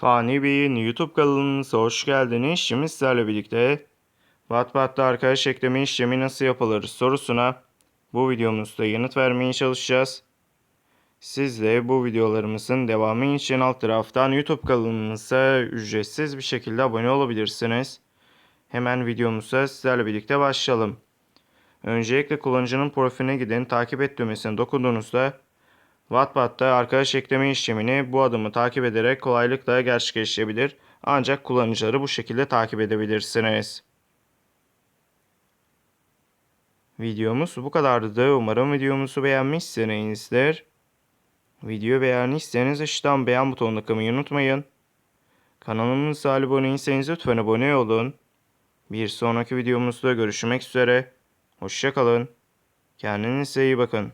Fani Bey'in YouTube kanalımıza hoş geldiniz. Şimdi sizlerle birlikte Wattpad'da arkadaş ekleme işlemi nasıl yapılır sorusuna bu videomuzda yanıt vermeye çalışacağız. Siz de bu videolarımızın devamı için alt taraftan YouTube kanalımıza ücretsiz bir şekilde abone olabilirsiniz. Hemen videomuza sizlerle birlikte başlayalım. Öncelikle kullanıcının profiline gidin, takip et düğmesine dokunduğunuzda Wattpad'da arkadaş ekleme işlemini bu adımı takip ederek kolaylıkla gerçekleştirebilir. Ancak kullanıcıları bu şekilde takip edebilirsiniz. Videomuz bu kadardı. Umarım videomuzu beğenmişsinizdir. Videoyu beğendiyseniz aşağıdan beğen butonuna tıklamayı unutmayın. Kanalımıza abone değilseniz lütfen abone olun. Bir sonraki videomuzda görüşmek üzere. Hoşçakalın. Kendinize iyi bakın.